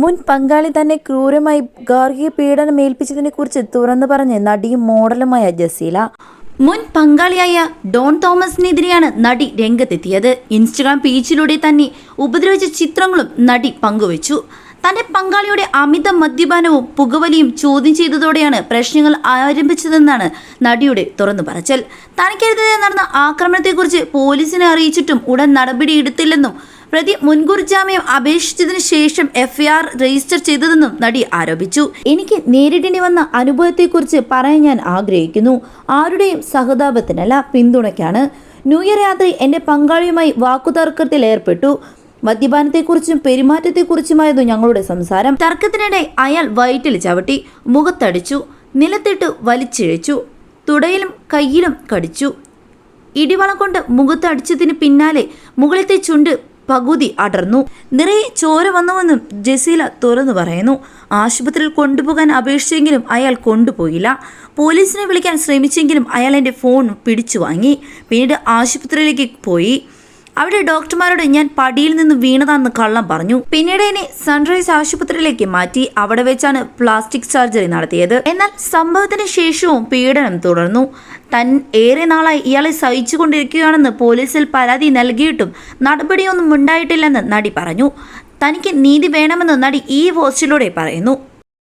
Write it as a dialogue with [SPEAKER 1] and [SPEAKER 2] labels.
[SPEAKER 1] മുൻ പങ്കാളി തന്നെ ക്രൂരമായി ഗാർഹിക പീഡനം ഏൽപ്പിച്ചതിനെ കുറിച്ച് തുറന്നു പറഞ്ഞ് നടിയും മോഡലുമായ ജസീല. മുൻ പങ്കാളിയായ ഡോൺ തോമസിനെതിരെയാണ് നടി രംഗത്തെത്തിയത്. ഇൻസ്റ്റഗ്രാം പേജിലൂടെ തന്നെ ഉപദ്രവിച്ച ചിത്രങ്ങളും നടി പങ്കുവച്ചു. തന്റെ പങ്കാളിയുടെ അമിത മദ്യപാനവും പുകവലിയും ചോദ്യം ചെയ്തതോടെയാണ് പ്രശ്നങ്ങൾ ആരംഭിച്ചതെന്നാണ് നടിയുടെ തുറന്നു പറച്ചൽ. തനിക്കെതിരെ നടന്ന ആക്രമണത്തെക്കുറിച്ച് പോലീസിനെ അറിയിച്ചിട്ടും ഉടൻ നടപടിയെടുത്തില്ലെന്നും പ്രതി മുൻകൂർ ജാമ്യം അപേക്ഷിച്ചതിന് ശേഷം എഫ്ഐആർ രജിസ്റ്റർ ചെയ്തതെന്നും നടി ആരോപിച്ചു. എനിക്ക് നേരിടേണ്ടി വന്ന അനുഭവത്തെക്കുറിച്ച് പറയാൻ ഞാൻ ആഗ്രഹിക്കുന്നു. ആരുടെയും സഹതാപത്തിനല്ല പിന്തുണയ്ക്കാണ്. ന്യൂ ഇയർ രാത്രി എന്റെ പങ്കാളിയുമായി വാക്കുതർക്കത്തിൽ ഏർപ്പെട്ടു. മദ്യപാനത്തെക്കുറിച്ചും പെരുമാറ്റത്തെക്കുറിച്ചുമായിരുന്നു ഞങ്ങളുടെ സംസാരം. തർക്കത്തിനിടെ അയാൾ വയറ്റിൽ ചവിട്ടി മുഖത്തടിച്ചു നിലത്തിട്ട് വലിച്ചിഴച്ചു തുടയിലും കയ്യിലും കടിച്ചു. ഇടിവളം കൊണ്ട് മുഖത്തടിച്ചതിന് പിന്നാലെ മുകളിലത്തെ ചുണ്ട് പകുതി അടർന്നു. നിറയെ ചോര വന്നുവെന്നും ജസീല തുറന്നു പറയുന്നു. ആശുപത്രിയിൽ കൊണ്ടുപോകാൻ അപേക്ഷിച്ചെങ്കിലും അയാൾ കൊണ്ടുപോയില്ല. പോലീസിനെ വിളിക്കാൻ ശ്രമിച്ചെങ്കിലും അയാൾ എന്റെ ഫോൺ പിടിച്ചു വാങ്ങി പിന്നീട് ആശുപത്രിയിലേക്ക് പോയി. അവിടെ ഡോക്ടർമാരോട് ഞാൻ പടിയിൽ നിന്ന് വീണതാണെന്ന് കള്ളം പറഞ്ഞു. പിന്നീട് എന്നെ സൺറൈസ് ആശുപത്രിയിലേക്ക് മാറ്റി അവിടെ വെച്ചാണ് പ്ലാസ്റ്റിക് സർജറി നടത്തിയത്. എന്നാൽ സംഭവത്തിന് ശേഷവും പീഡനം തുടർന്നു. തൻ ഏറെ നാളായി ഇയാളെ സഹിച്ചുകൊണ്ടിരിക്കുകയാണെന്ന് പോലീസിൽ പരാതി നൽകിയിട്ടും നടപടിയൊന്നും ഉണ്ടായിട്ടില്ലെന്ന് നടി പറഞ്ഞു. തനിക്ക് നീതി വേണമെന്ന് നടി ഈ പോസ്റ്റിലൂടെ പറയുന്നു.